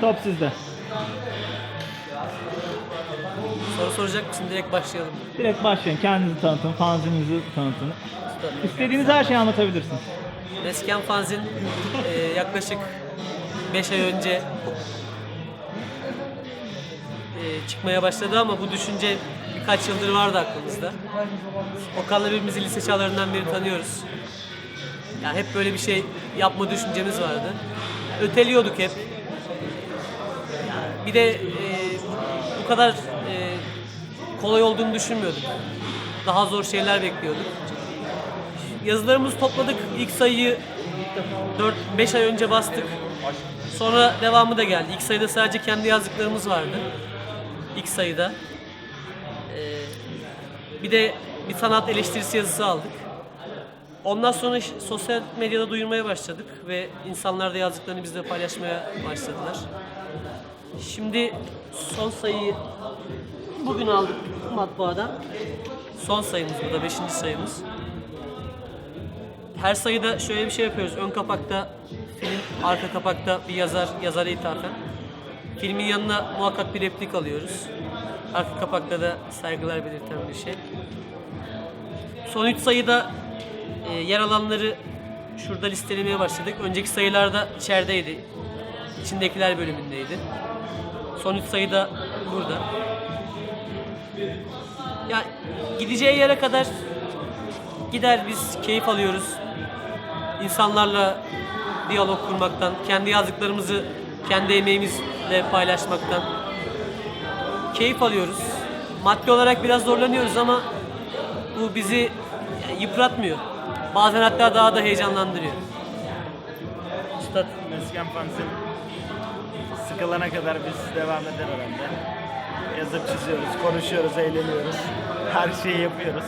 Top sizde. Soru soracak mısın? Direkt başlayalım. Direkt başlayın. Kendinizi tanıtın, fanzininizi tanıtın. İstediğiniz her şeyi anlatabilirsiniz. Mesken Fanzin e, yaklaşık 5 ay önce e, çıkmaya başladı ama bu düşünce birkaç yıldır vardı aklımızda. Okan'la birbirimizi lise çağlarından beri tanıyoruz. Yani hep böyle bir şey yapma düşüncemiz vardı. Öteliyorduk hep. Bir de e, bu kadar e, kolay olduğunu düşünmüyorduk. Daha zor şeyler bekliyorduk. Yazılarımızı topladık. İlk sayıyı 4-5 ay önce bastık. Sonra devamı da geldi. İlk sayıda sadece kendi yazdıklarımız vardı. İlk sayıda. Ee, bir de bir sanat eleştirisi yazısı aldık. Ondan sonra sosyal medyada duyurmaya başladık ve insanlar da yazdıklarını bizle paylaşmaya başladılar. Şimdi son sayıyı bugün aldık matbaadan. Son sayımız bu da 5. sayımız. Her sayıda şöyle bir şey yapıyoruz. Ön kapakta film, arka kapakta bir yazar, yazara ithafen. Filmin yanına muhakkak bir replik alıyoruz. Arka kapakta da saygılar belirten bir şey. Son 3 sayıda e, yer alanları şurada listelemeye başladık. Önceki sayılarda içerideydi. İçindekiler bölümündeydi. Son 3 sayıda burada. Ya gideceği yere kadar gider biz keyif alıyoruz. İnsanlarla diyalog kurmaktan, kendi yazdıklarımızı kendi emeğimizle paylaşmaktan keyif alıyoruz. Maddi olarak biraz zorlanıyoruz ama bu bizi yıpratmıyor. Bazen hatta daha da heyecanlandırıyor. Üstad Mesken Fanzin sıkılana kadar biz devam eder herhalde. Yazıp çiziyoruz, konuşuyoruz, eğleniyoruz. Her şeyi yapıyoruz.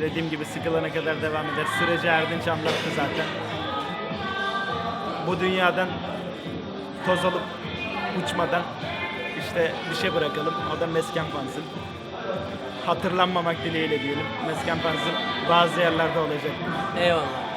Dediğim gibi sıkılana kadar devam eder. Süreci Erdinç anlattı zaten. Bu dünyadan toz olup uçmadan işte bir şey bırakalım. O da Mesken Fanzin. Hatırlanmamak dileğiyle diyelim. Mesken Fanzin bazı yerlerde olacak. eyvallah.